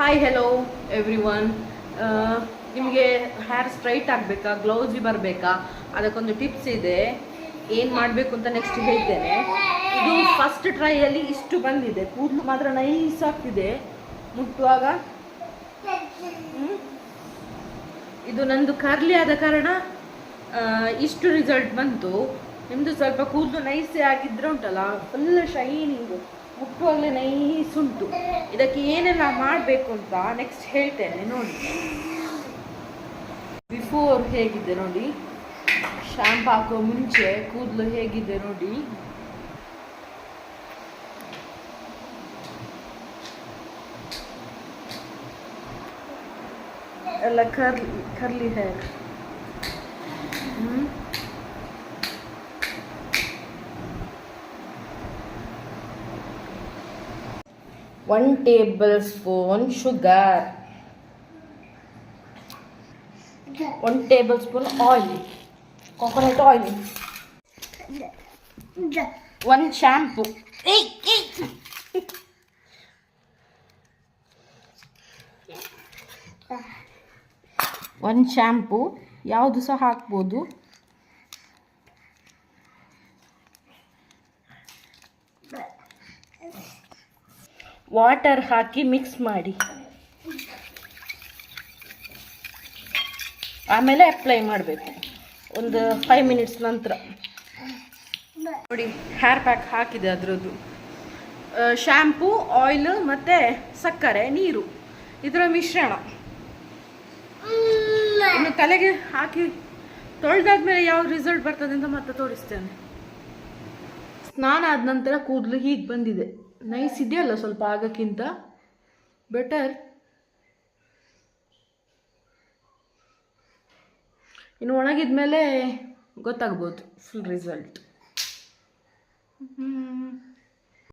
Hi hello everyone ನಿಮಗೆ hair straight ಆಗಬೇಕಾ? Glossy ಬರಬೇಕಾ? ಅದಕ್ಕೊಂದು ಟಿಪ್ಸ್ ಇದೆ. ಏನು ಮಾಡಬೇಕು ಅಂತ ನೆಕ್ಸ್ಟ್ ಹೇಳ್ತೇನೆ. ಇದು ಫಸ್ಟ್ ಟ್ರೈಯಲ್ಲಿ ಇಷ್ಟು ಬಂದಿದೆ. ಕೂದಲು ಮಾತ್ರ ನೈಸ್ ಆಗ್ತಿದೆ. ಮುಟ್ಟುವಾಗ. ಇದು ನಂದು ಕರ್ಲಿ ಆದ ಕಾರಣ ಇಷ್ಟು ರಿಸಲ್ಟ್ ಬಂತು. ನಿಮ್ಮದು ಸ್ವಲ್ಪ ಕೂದಲು ನೈಸೇ ಆಗಿದ್ರೆ ಉಂಟಲ್ಲ? ಫುಲ್ ಶೈನಿಂಗು ಮುಟ್ಟುವಾಗಲೇ ನೈಸ್ ಉಂಟು. ಇದಕ್ಕೆ ಏನೆಲ್ಲ ಮಾಡಬೇಕು ಅಂತ ನೆಕ್ಸ್ಟ್ ಹೇಳ್ತೇನೆ ನೋಡಿ. ಬಿಫೋರ್ ಹೇಗಿದೆ ನೋಡಿ. ಶಾಂಪು ಹಾಕೋ ಮುಂಚೆ ಕೂದಲು ಹೇಗಿದೆ ನೋಡಿ. ಎಲ್ಲ curly curly hair hmm? One tablespoon sugar one tablespoon oil coconut oil one shampoo one shampoo ಯಾವುದು ಸಹ ಹಾಕ್ಬೋದು ವಾಟರ್ ಹಾಕಿ ಮಿಕ್ಸ್ ಮಾಡಿ. ಆಮೇಲೆ ಅಪ್ಲೈ ಮಾಡಬೇಕು. ಒಂದು ಫೈವ್ ಮಿನಿಟ್ಸ್ ನಂತರ. ನೋಡಿ ಹೇರ್ ಪ್ಯಾಕ್ ಹಾಕಿದೆ ಅದರದ್ದು. ಶ್ಯಾಂಪು ಆಯಿಲ್ ಮತ್ತು ಸಕ್ಕರೆ, ನೀರು. ಇದರ ಮಿಶ್ರಣ. ಇನ್ನು ತಲೆಗೆ ಹಾಕಿ ತೊಳೆದಾದ್ಮೇಲೆ ಯಾವ ರಿಸಲ್ಟ್ ಬರ್ತದೆ ಅಂತ ಮತ್ತೆ ತೋರಿಸ್ತೇನೆ. ಸ್ನಾನ ಆದ ನಂತರ ಕೂದಲು ಹೀಗೆ ಬಂದಿದೆ. ನೈಸ್ ಇದೆಯಲ್ಲ ಸ್ವಲ್ಪ ಆಗಕ್ಕಿಂತ? ಬೆಟರ್ ಇನ್ನು ಒಣಗಿದ ಮೇಲೆ ಗೊತ್ತಾಗ್ಬೋದು ಫುಲ್ ರಿಸಲ್ಟ್